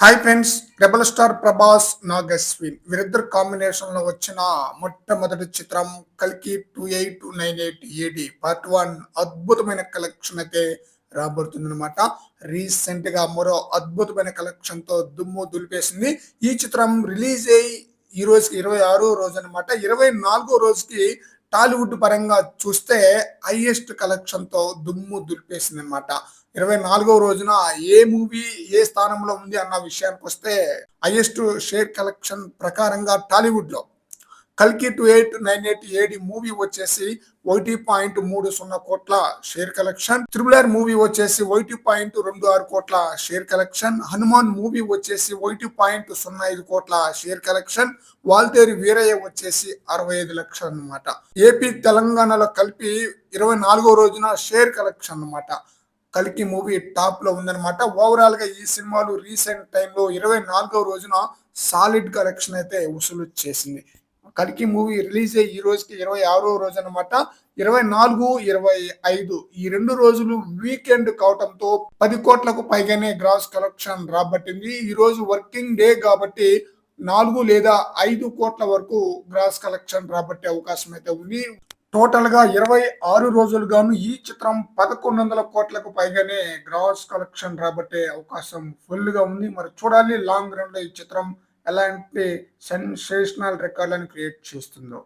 Hi friends rebel star Prabhas Nagashwin వీరిద్దరు కాంబినేషన్లో వచ్చిన మొట్టమొదటి చిత్రం కల్కి two eight nine eight AD part one అద్భుతమైన కలెక్షన్ అయితే రాబోతుంది అనమాట రీసెంట్గా మరో అద్భుతమైన కలెక్షన్తో దుమ్ము దులిపేసింది. ఈ చిత్రం రిలీజ్ అయ్యి ఈ రోజుకి ఇరవై ఆరో రోజు అనమాట ఇరవై నాలుగో రోజుకి టాలీవుడ్ పరంగా చూస్తే హైయెస్ట్ కలెక్షన్తో దుమ్ము దులిపేసింది అనమాట ఇరవై నాలుగవ రోజున ఏ మూవీ ఏ స్థానంలో ఉంది అన్న విషయానికి వస్తే హైయెస్ట్ షేర్ కలెక్షన్ ప్రకారంగా టాలీవుడ్లో. కల్కి two eight nine eight AD movie వచ్చేసి ఒకటి పాయింట్ మూడు సున్నా కోట్ల share collection. Triple R movie వచ్చేసి ఒకటి పాయింట్ రెండు ఆరు కోట్ల షేర్ కలెక్షన్. హనుమాన్ మూవీ వచ్చేసి ఒకటి పాయింట్ సున్నా ఐదు కోట్ల షేర్ కలెక్షన్. వాల్తేరి వీరయ్య వచ్చేసి అరవై ఐదు లక్షలు అన్నమాట. ఏపీ తెలంగాణలో కలిపి ఇరవై నాలుగో రోజున షేర్ కలెక్షన్ అన్నమాట. కలికి మూవీ టాప్లో ఉందన్నమాట. ఓవరాల్గా ఈ సినిమాలు రీసెంట్ టైంలో ఇరవై నాలుగో రోజున సాలిడ్ కలెక్షన్ అయితే వసూలు చేసింది. కలికి మూవీ రిలీజ్ అయ్యి ఈ రోజుకి ఇరవై ఆరో రోజు అనమాట ఇరవై నాలుగు ఇరవై ఐదు. ఈ రెండు రోజులు వీకెండ్ కావటంతో పది కోట్లకు పైగానే గ్రాస్ కలెక్షన్ రాబట్టింది. ఈ రోజు వర్కింగ్ డే కాబట్టి నాలుగు లేదా ఐదు కోట్ల వరకు గ్రాస్ కలెక్షన్ రాబట్టే అవకాశం అయితే ఉంది. టోటల్గా ఇరవై ఆరు రోజులుగాను ఈ చిత్రం పదకొండు వందల కోట్లకు పైగానే గ్రాస్ కలెక్షన్ రాబట్టే అవకాశం ఫుల్గా ఉంది. మరి చూడాలి లాంగ్ రన్లో ఈ చిత్రం ఎలాంటి సెన్సేషనల్ రికార్డులను క్రియేట్ చేస్తుందో.